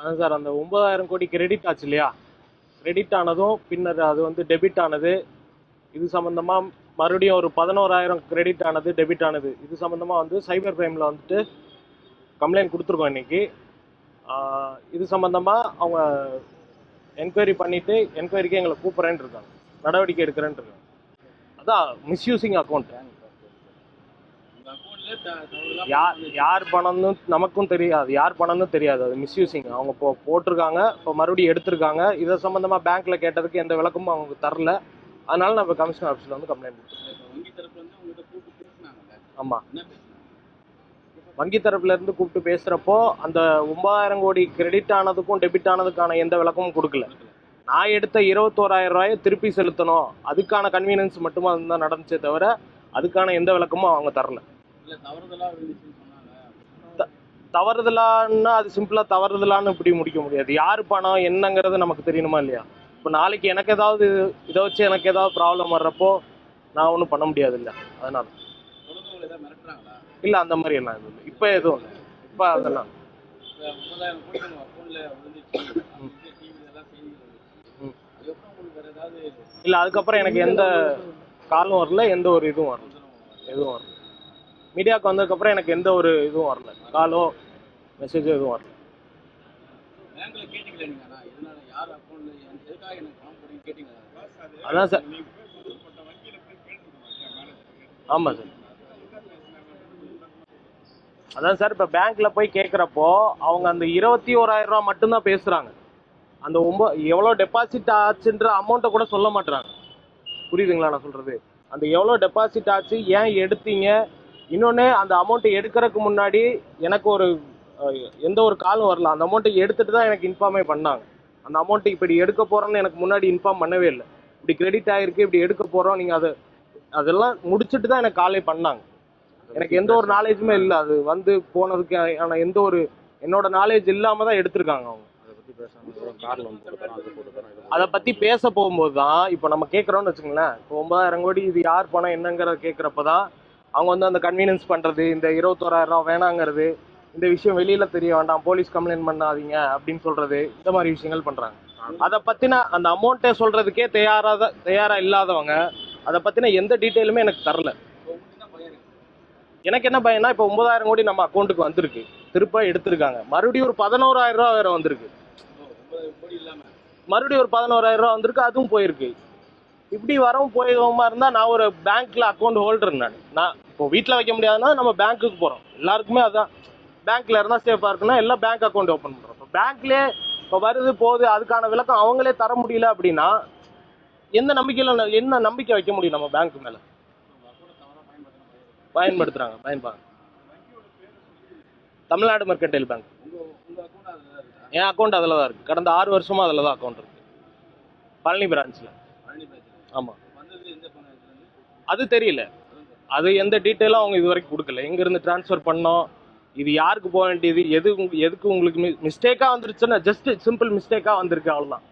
அதான் சார் அந்த ஒன்பதாயிரம் கோடி கிரெடிட் ஆச்சு இல்லையா? கிரெடிட் ஆனதும் பின்னர் அது வந்து டெபிட் ஆனது. இது சம்மந்தமாக மறுபடியும் ஒரு பதினோராயிரம் கிரெடிட் ஆனது டெபிட் ஆனது. இது சம்மந்தமாக வந்து சைபர் கிரைமில் வந்துட்டு கம்ப்ளைண்ட் கொடுத்துருக்கோம் இன்னைக்கு. இது சம்மந்தமாக அவங்க என்கொயரி பண்ணிவிட்டு என்கொயரிக்கு எங்களை கூப்பிட்றேன்னு இருக்காங்க. நடவடிக்கை எடுக்கிறேன்னு இருக்காங்க. அதான் மிஸ்யூசிங் அக்கௌண்ட் யார் யார் பணம்னு நமக்கும் தெரியாது யார் பணம்னு தெரியாது. அது மிஸ்யூசிங் அவங்க இப்போ போட்டிருக்காங்க இப்போ மறுபடியும் எடுத்திருக்காங்க. இதை சம்மந்தமாக பேங்க்ல கேட்டதுக்கு எந்த விளக்கமும் அவங்க தரல. அதனால நம்ம கமிஷன் ஆஃபீஸில் வந்து கம்ப்ளைண்ட் கொடுத்தோம். ஆமாம் வங்கி தரப்புல இருந்து கூப்பிட்டு பேசுறப்போ அந்த ஒன்பதாயிரம் கோடி கிரெடிட் ஆனதுக்கும் டெபிட் ஆனதுக்கான எந்த விளக்கமும் கொடுக்கல. நான் எடுத்த இருபத்தோராயிரம் ரூபாயை திருப்பி செலுத்தணும். அதுக்கான கன்வீனியன்ஸ் மட்டுமா தான் நடந்துச்சே தவிர அதுக்கான எந்த விளக்கமும் அவங்க தரல. தவறுதலான்னா அது சிம்பிளா தவறுதலான்னு இப்படி முடிக்க முடியாது. யார் பணம் என்னங்கிறது நமக்கு தெரியணுமா இல்லையா? இப்போ நாளைக்கு எனக்கு ஏதாவது இதை வச்சு எனக்கு ஏதாவது ப்ராப்ளம் வர்றப்போ நான் ஒன்றும் பண்ண முடியாது இல்லை அதனால இல்லை அந்த மாதிரி எல்லாம் எதுவும் இல்லை. இப்போ எதுவும் இல்லை. இப்போ அதெல்லாம் இல்லை. அதுக்கப்புறம் எனக்கு எந்த காலும் வரல எந்த ஒரு இதுவும் வரல. எதுவும் வரல. மீடியாவுக்கு வந்ததுக்கப்புறம் எனக்கு எந்த ஒரு இதுவும் வரல. காலோ மெசேஜோ எதுவும் வரல. அதான் சார். ஆமாம் சார். அதான் சார் இப்போ பேங்க்ல போய் கேட்குறப்போ அவங்க அந்த இருபத்தி ஓராயிரம் ரூபா மட்டும்தான் பேசுறாங்க. அந்த ஒம்ப எவ்வளோ டெபாசிட் ஆச்சுன்ற அமௌண்ட்டை கூட சொல்ல மாட்டுறாங்க புரியுதுங்களா நான் சொல்றது? அந்த எவ்வளோ டெபாசிட் ஆச்சு ஏன் எடுத்தீங்க? இன்னொன்று அந்த அமௌண்ட்டை எடுக்கிறதுக்கு முன்னாடி எனக்கு ஒரு எந்த ஒரு காலும் வரல. அந்த அமௌண்ட்டை எடுத்துட்டு தான் எனக்கு இன்ஃபார்மே பண்ணாங்க. அந்த அமௌண்ட்டு இப்படி எடுக்க போறோன்னு எனக்கு முன்னாடி இன்ஃபார்ம் பண்ணவே இல்லை. இப்படி கிரெடிட் ஆயிருக்கு இப்படி எடுக்க போறோம் நீங்க அதை அதெல்லாம் முடிச்சுட்டு தான் எனக்கு காலே பண்ணாங்க. எனக்கு எந்த ஒரு நாலேஜுமே இல்லை. அது வந்து போனதுக்கு ஆன எந்த ஒரு என்னோட நாலேஜ் இல்லாம தான் எடுத்திருக்காங்க அவங்க. அதை பத்தி பேச போகும்போது தான் இப்போ நம்ம கேட்குறோம்னு வச்சுங்களேன் இப்போ ஒன்பதாயிரம் கோடி இது யார் பணம் என்னங்கிறத கேட்குறப்ப தான் அவங்க வந்து அந்த கன்வீனியன்ஸ் பண்ணுறது இந்த இருபத்தோராயிரம் ரூபா வேணாங்கிறது இந்த விஷயம் வெளியில தெரிய வேண்டாம் போலீஸ் கம்ப்ளைண்ட் பண்ணாதீங்க அப்படின்னு சொல்றது இந்த மாதிரி விஷயங்கள் பண்றாங்க. அதை பத்தின அந்த அமௌண்ட்டை சொல்றதுக்கே தயாராத தயாரா இல்லாதவங்க அதை பத்தின எந்த டீட்டெயிலுமே எனக்கு தரல. எனக்கு என்ன பயம்னா இப்போ ஒன்பதாயிரம் கோடி நம்ம அக்கௌண்ட்டுக்கு வந்திருக்கு. திருப்ப எடுத்திருக்காங்க. மறுபடியும் ஒரு பதினோராயிரம் ரூபா வேற வந்திருக்கு. மறுபடியும் ஒரு பதினோராயிரம் ரூபா வந்திருக்கு அதுவும் போயிருக்கு. இப்படி வரவும் போயவுமா இருந்தா நான் ஒரு பேங்க்ல அக்கௌண்ட் ஹோல்டர் நான். நான் இப்போ வீட்டில் வைக்க முடியாதுன்னா நம்ம பேங்க்குக்கு போறோம். எல்லாருக்குமே அதான். பேங்க்ல இருந்தா சேஃபா இருக்குன்னா எல்லாம் பேங்க் அக்கௌண்ட் ஓப்பன் பண்றோம். இப்போ பேங்க்லயே இப்போ வருது போகுது அதுக்கான விளக்கம் அவங்களே தர முடியல அப்படின்னா எந்த நம்பிக்கையில என்ன நம்பிக்கை வைக்க முடியும் நம்ம பேங்க் மேல? பயன்படுத்துறாங்க பயன்பாங்க தமிழ்நாடு மெர்கன்டைல் பேங்க் என் அக்கௌண்ட் அதில் தான் இருக்கு. கடந்த ஆறு வருஷமா அதில் தான் அக்கௌண்ட் இருக்கு. பழனி பிரான்ச்சில் ஆமா. அது தெரியல. அது எந்த டீட்டெயிலும் அவங்க இது வரைக்கும் கொடுக்கல. எங்க இருந்து டிரான்ஸ்ஃபர் பண்ணோம் இது யாருக்கு போக வேண்டியது எது எதுக்கு உங்களுக்கு மிஸ்டேக்கா வந்துருச்சுன்னா ஜஸ்ட் சிம்பிள் மிஸ்டேக்கா வந்திருக்கு அவ்வளோதான்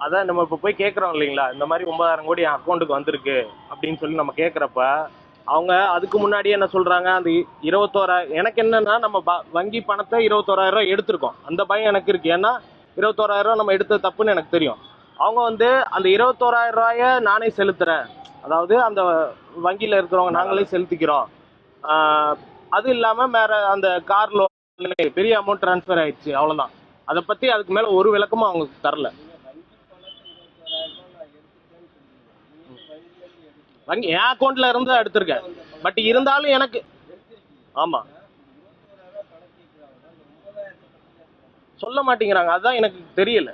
அதான் நம்ம இப்போ போய் கேட்குறோம் இல்லைங்களா? இந்த மாதிரி ஒன்பதாயிரம் கோடி என் அக்கௌண்ட்டுக்கு வந்திருக்கு அப்படின்னு சொல்லி நம்ம கேட்குறப்ப அவங்க அதுக்கு முன்னாடியே என்ன சொல்றாங்க? அந்த இருபத்தோராயிரம் எனக்கு என்னன்னா நம்ம ப- வங்கி பணத்தை இருபத்தோராயிரம் ரூபாய் எடுத்திருக்கோம். அந்த பயம் எனக்கு இருக்கு. ஏன்னா இருபத்தோராயிரம் நம்ம எடுத்த தப்புன்னு எனக்கு தெரியும். அவங்க வந்து அந்த இருபத்தோராயிரம் ரூபாய நானே செலுத்துறேன். அதாவது அந்த வங்கியில இருக்கிறவங்க நாங்களே செலுத்திக்கிறோம். அது இல்லாம வேற அந்த கார் லோன் பெரிய அமௌண்ட் ட்ரான்ஸ்ஃபர் ஆயிடுச்சு அவ்வளவுதான். அதை பத்தி அதுக்கு மேல ஒரு விளக்கமும் அவங்க தரல. வங்கி என் அக்கௌண்ட்ல இருந்து தான் எடுத்திருக்கேன். பட் இருந்தாலும் எனக்கு ஆமா. சொல்ல மாட்டேங்கிறாங்க. அதுதான் எனக்கு தெரியல.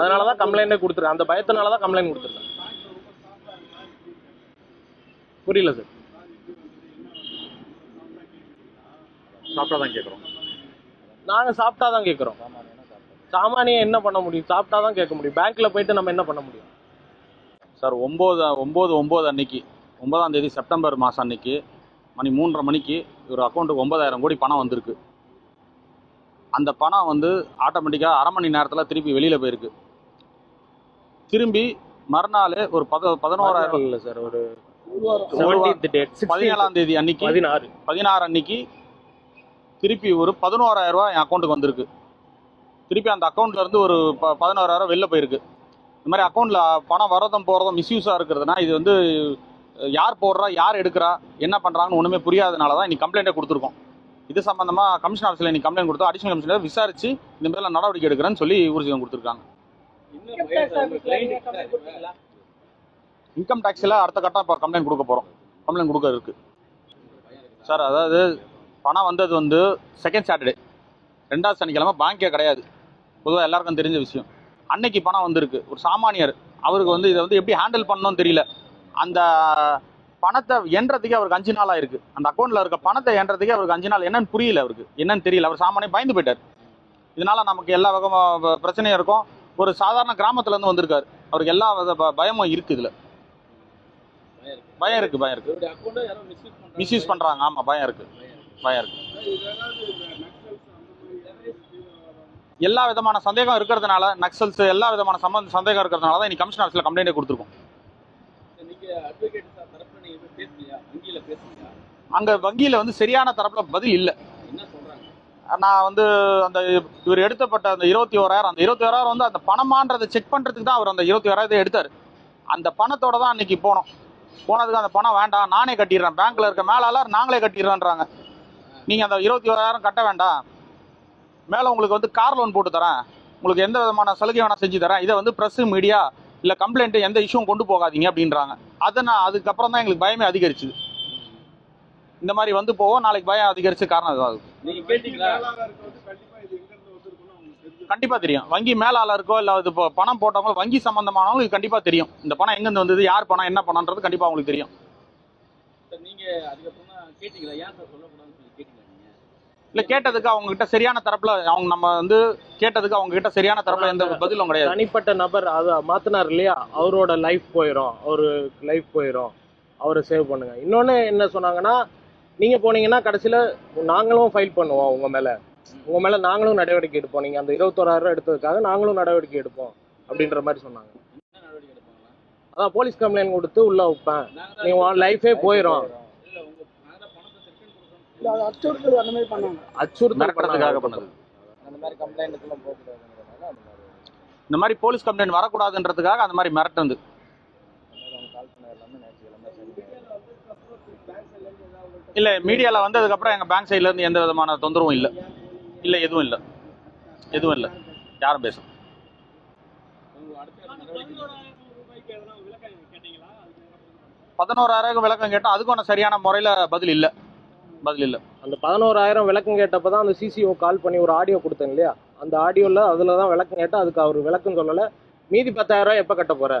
அதனாலதான் கம்ப்ளைண்டே கொடுத்துருக்கேன் அந்த பயத்தினாலதான் கம்ப்ளைண்ட் கொடுத்துருக்கேன். புரியல சார் சாப்பிட்டா தான் கேட்குறோம். நாங்க சாப்பிட்டா தான் கேட்குறோம். சாமானியம் என்ன பண்ண முடியும்? சாப்பிட்டா தான் கேட்க முடியும். பேங்க்ல போயிட்டு நம்ம என்ன பண்ண முடியும்? சார் ஒம்பது ஒம்பது ஒம்பது அன்னைக்கு ஒன்பதாம் தேதி செப்டம்பர் மாதம் அன்னைக்கு மணி மூன்றரை மணிக்கு இவர் அக்கௌண்ட்டுக்கு ஒன்பதாயிரம் கோடி பணம் வந்திருக்கு. அந்த பணம் வந்து ஆட்டோமேட்டிக்காக அரை மணி நேரத்தில் திருப்பி வெளியில் போயிருக்கு. திரும்பி மறுநாள் ஒரு பத பதினோராயிரம் இல்ல சார் ஒரு பதினேழாம் தேதி அன்னைக்கு பதினாறு. பதினாறு அன்னைக்கு திருப்பி ஒரு பதினோராயிரம் ரூபாய் என் அக்கௌண்ட்டுக்கு வந்திருக்கு. திருப்பி அந்த அக்கௌண்ட்ல இருந்து ஒரு ப பதினோராயிரம் வெளில போயிருக்கு. இந்த மாதிரி அக்கௌண்ட்ல பணம் வரதும் போகிறதும் மிஸ்யூஸாக இருக்கிறதுனா இது வந்து யார் போடுறா யார் எடுக்கிறா என்ன பண்ணுறாங்கன்னு ஒன்றுமே புரியாதனால தான் இன்னைக்கு கம்ப்ளைண்ட்டே கொடுத்துருக்கோம். இது சம்பந்தமாக கமிஷன் ஆஃபீஸில் இன்னைக்கு கம்ப்ளைண்ட் கொடுத்தோம் அடிஷனல் கமிஷனர் விசாரிச்சு இந்த மாதிரிலாம் நடவடிக்கை எடுக்கிறேன்னு சொல்லி ஊர்ஜிதம் கொடுத்துருக்காங்க. இன்கம் டேக்ஸில் அடுத்த கட்டம் இப்போ கம்ப்ளைண்ட் கொடுக்க போகிறோம் கம்ப்ளைண்ட் கொடுக்க இருக்கு? சார் அதாவது பணம் வந்தது வந்து செகண்ட் சாட்டர்டே ரெண்டாவது சனிக்கிழமை பேங்கே கிடையாது. பொதுவாக எல்லாருக்கும் தெரிஞ்ச விஷயம். அன்னைக்கு பணம் வந்திருக்கு. ஒரு சாமானியர் அவருக்கு வந்து இதை வந்து எப்படி ஹேண்டில் பண்ணணும்னு தெரியல. அந்த பணத்தை எண்றதுக்கே அவருக்கு அஞ்சு நாள் ஆயிருக்கு. அந்த அக்கௌண்ட்டில் இருக்க பணத்தை எண்றதுக்கே அவருக்கு அஞ்சு நாள். என்னன்னு புரியல அவருக்கு. என்னன்னு தெரியல. அவர் சாமானியம் பயந்து போயிட்டார். இதனால நமக்கு எல்லா வகை பிரச்சனையும் இருக்கும். ஒரு சாதாரண கிராமத்துல இருந்து வந்திருக்காரு. அவருக்கு எல்லா வித பயமும் இருக்கு இதுல. பயம் இருக்கு. பயம் இருக்கு. இருக்கு. மிஸ்யூஸ் பண்றாங்க. ஆமா பயம் இருக்கு. பயம் இருக்கு. எல்லா விதமான சந்தேகம் இருக்கிறதுனால நக்சல்ஸ் எல்லா விதமான சம்மந்த சந்தேகம் இருக்கிறதுனால தான் இன்னைக்கு கமிஷன் ஆஃபீஸில் கம்ப்ளைண்டே கொடுத்துருக்கோம் சார், நீங்க advocate சார் தரப்புல நீங்க எதுவும் பேசலையா? வங்கியில பேசலையா? அங்கே வங்கியில் வந்து சரியான தரப்புல பதில் இல்லை? நான் வந்து அந்த இவர் எடுத்தப்பட்ட அந்த இருபத்தி ஓராயிரம் அந்த இருபத்தி ஓராயிரம் வந்து அந்த பணமான்றதை செக் பண்ணுறதுக்கு தான் அவர் அந்த இருபத்தி ஓராயிரத்தை எடுத்தார். அந்த பணத்தோட தான் அன்னைக்கு போனோம். போனதுக்கு அந்த பணம் வேண்டாம் நானே கட்டிடுறேன். பேங்க்ல இருக்க மேலாளர் நாங்களே கட்டிடுறோன்றாங்க. நீங்கள் அந்த இருபத்தி ஓராயிரம் கட்ட வேண்டாம். மேலே உங்களுக்கு வந்து கார் லோன் போட்டு தரேன். உங்களுக்கு எந்த விதமான சலுகை வேணா செஞ்சு தரேன். இதை வந்து ப்ரெஸ் மீடியா இல்லை கம்ப்ளைண்ட் எந்த இஷ்யூவும் கொண்டு போகாதீங்க அப்படின்றாங்க. அதை நான் அதுக்கப்புறம் தான் எங்களுக்கு பயமே அதிகரிச்சுது. இந்த மாதிரி வந்து போவோம் நாளைக்கு பயம் அதிகரிச்சு காரணம் நீங்க கேட்டீங்களா? கண்டிப்பா தெரியும். வங்கி மேலாளருக்கோ இல்ல இது இப்போ பணம் போட்டவங்க வங்கி சம்பந்தமானவங்களுக்கு கண்டிப்பா தெரியும். இந்த பணம் எங்கிருந்து வந்தது யார் பணம் என்ன பணம்ன்றது கண்டிப்பா அவங்களுக்கு தெரியும். சார், நீங்க அதுக்கப்புறமா கேட்டீங்களா? ஏன் சார் சொல்லக்கூடாதுன்னு சொல்லி கேட்டீங்களா நீங்க? இல்ல கேட்டதுக்கு அவங்க கிட்ட சரியான தரப்புல அவங்க நம்ம வந்து கேட்டதுக்கு அவங்க கிட்ட சரியான தரப்புல எந்த பதிலும் கிடையாது. தனிப்பட்ட நபர் அதை மாத்தினார் இல்லையா? அவரோட லைஃப் போயிடும் அவரு லைஃப் போயிடும் அவரை சேவ் பண்ணுங்க. இன்னொன்னு என்ன சொன்னாங்கன்னா நீங்க போனீங்கன்னா கடைசியில நாங்களும் ஃபைல் பண்ணுவோம் உங்க மேல. உங்க மேல நாங்களும் நடவடிக்கை எடுப்போம். நீங்க அந்த இருபத்தோராயிரம் ரூபாய் எடுத்ததுக்காக நாங்களும் நடவடிக்கை எடுப்போம் அப்படின்ற மாதிரி சொன்னாங்க. என்ன நடவடிக்கை எடுப்பாங்களா? அதான் போலீஸ் கம்ப்ளைண்ட் கொடுத்து உள்ள வைப்பேன். நாங்க உன் லைஃபே போயிடும் இல்ல, உங்க நாங்க தான் பணத்தை return கொடுத்தோம். இல்ல அது அச்சுறுத்தல் அந்த மாதிரி பண்ணாங்க. அச்சுறுத்தல் பண்ணாங்க. பண்ணது. அந்த மாதிரி கம்ப்ளைண்ட்டுக்கெல்லாம் போகக்கூடாதுங்கிறதுனால அந்த மாதிரி. இந்த மாதிரி போலீஸ் கம்ப்ளைண்ட் வரக்கூடாதுன்றதுக்காக அந்த மாதிரி மிரட்டுறது அவங்க கால் பண்ண எல்லாமே ஞாயிற்றுக்கிழமை சரி இல்லை மீடியாவில் வந்ததுக்கப்புறம் எங்கள் பேங்க் சைட்லேருந்து எந்த விதமான தொந்தரவும் இல்லை. இல்லை எதுவும் இல்லை. எதுவும் இல்லை. யாரும் பேசும் பதினோராயிரம் விளக்கம் கேட்டால் அதுக்கும் ஒன்றும் சரியான முறையில் பதில் இல்லை. பதில் இல்லை. அந்த பதினோராயிரம் விளக்கம் கேட்டப்ப தான் அந்த சிசிஓ கால் பண்ணி ஒரு ஆடியோ கொடுத்தேன் இல்லையா? அந்த ஆடியோவில் அதில் தான் விளக்கம் கேட்டால் அதுக்கு அவர் விளக்கம் சொல்லலை. மீதி பத்தாயிரம் ரூபாய் எப்போ கட்ட போற?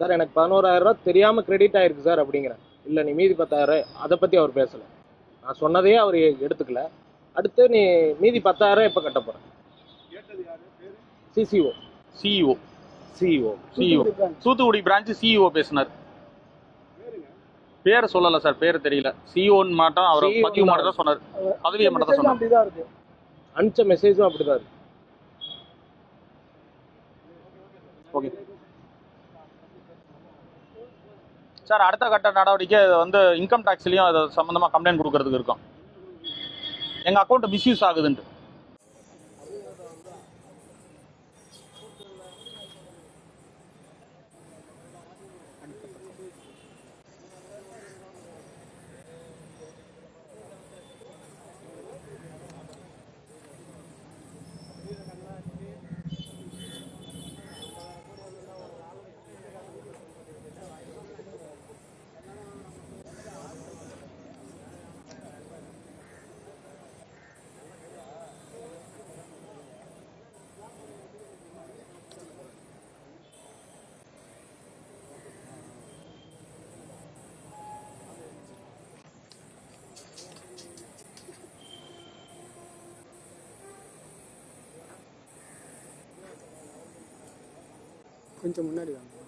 சார் எனக்கு பதினோராயிரம் தெரியாமல் கிரெடிட் ஆயிருக்கு சார் அப்படிங்கிறேன். இல்லை நீ மீதி பத்தாயிரம் அதை பற்றி அவர் பேசலை. நான் சொன்னதையே அவர் எடுத்துக்கல. அடுத்து நீ மீதி பத்தாயிரம் எப்போ கட்ட போற? CCO CEO CEO CEO Thoothukudi branch CEO பேசினார். பேர் சொல்லல சார் பேர் தெரியல. சிஇஓன்னு மட்டும் அவர் CEO பதிவு மட்டும் தான் சொன்னார். பதவியை மட்டும் தான் சொன்னார். அனுப்பிச்ச மெசேஜும் அப்படிதான் இருக்கு. சார் அடுத்த கட்ட நடவடிக்கை வந்து இன்கம் டேக்ஸ்லயும் அது சம்மந்தமாக கம்ப்ளைண்ட் கொடுக்கறதுக்கு இருக்கும். எங்க அக்கௌண்ட்டு மிஸ்யூஸ் ஆகுதுன்ட்டு. கொஞ்சம் முன்னாடி வாங்க